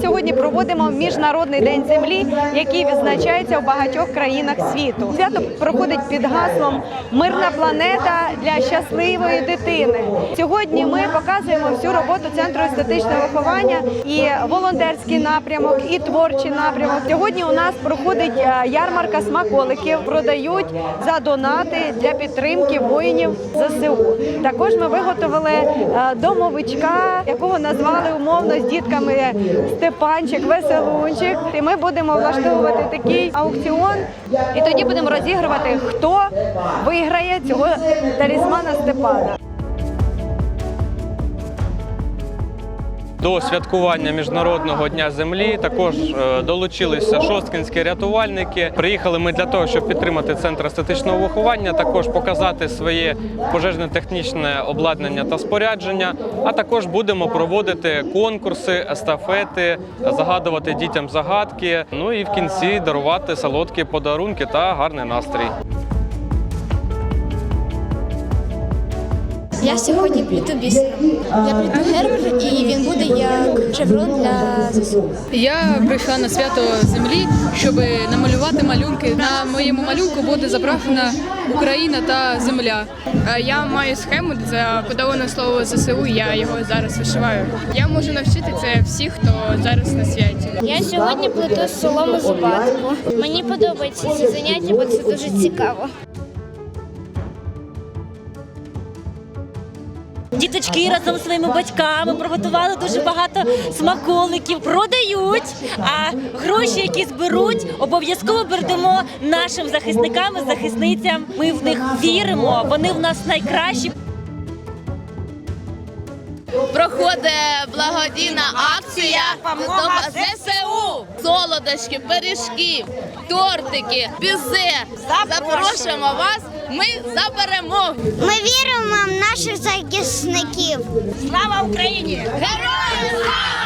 сьогодні проводимо міжнародний день землі, який відзначається у багатьох країнах світу. Свято проходить під гаслом Мирна планета для щасливої дитини. Сьогодні ми показуємо всю роботу центру естетичного виховання і волонтерський напрямок, і творчий напрямок. Сьогодні у нас проходить е, ярмарка смаколиків, продають за донати для підтримки воїнів ЗСУ. Також ми виготовили е, домовичка, якого назвали умовно з дітками Степанчик, Веселунчик. І ми будемо влаштовувати такий аукціон, і тоді будемо розігрувати, хто виграє цього талісмана Степана. До святкування міжнародного дня землі також е, долучилися шосткінські рятувальники. Приїхали ми для того, щоб підтримати центр естетичного виховання, також показати своє пожежно-технічне обладнання та спорядження. А також будемо проводити конкурси, естафети, загадувати дітям загадки. Ну і в кінці дарувати солодкі подарунки та гарний настрій. Я сьогодні пліту бісером. Я пліту герб, і він буде як шеврон для ЗСУ. Я прийшла на свято землі, щоб намалювати малюнки. На моєму малюнку буде зображена Україна та земля. Е, Я маю схему, це кодоване слово ЗСУ, я його зараз вишиваю. Я можу навчити це всіх, хто зараз на святі. Я сьогодні плету солому зубатку. Мені подобаються ці заняття, бо це дуже цікаво. Діточки разом зі своїми батьками приготували дуже багато смаколиків, продають. А гроші, які зберуть, обов'язково передамо нашим захисникам і захисницям. Ми в них віримо. Вони в нас найкращі. проходить благодійна акція «Допомога ЗСУ. Солодощі, пиріжки, тортики, бізе. Запрошуємо вас. Ми за перемогу. Ми віримо наших захисників. Слава Україні! Героям слава!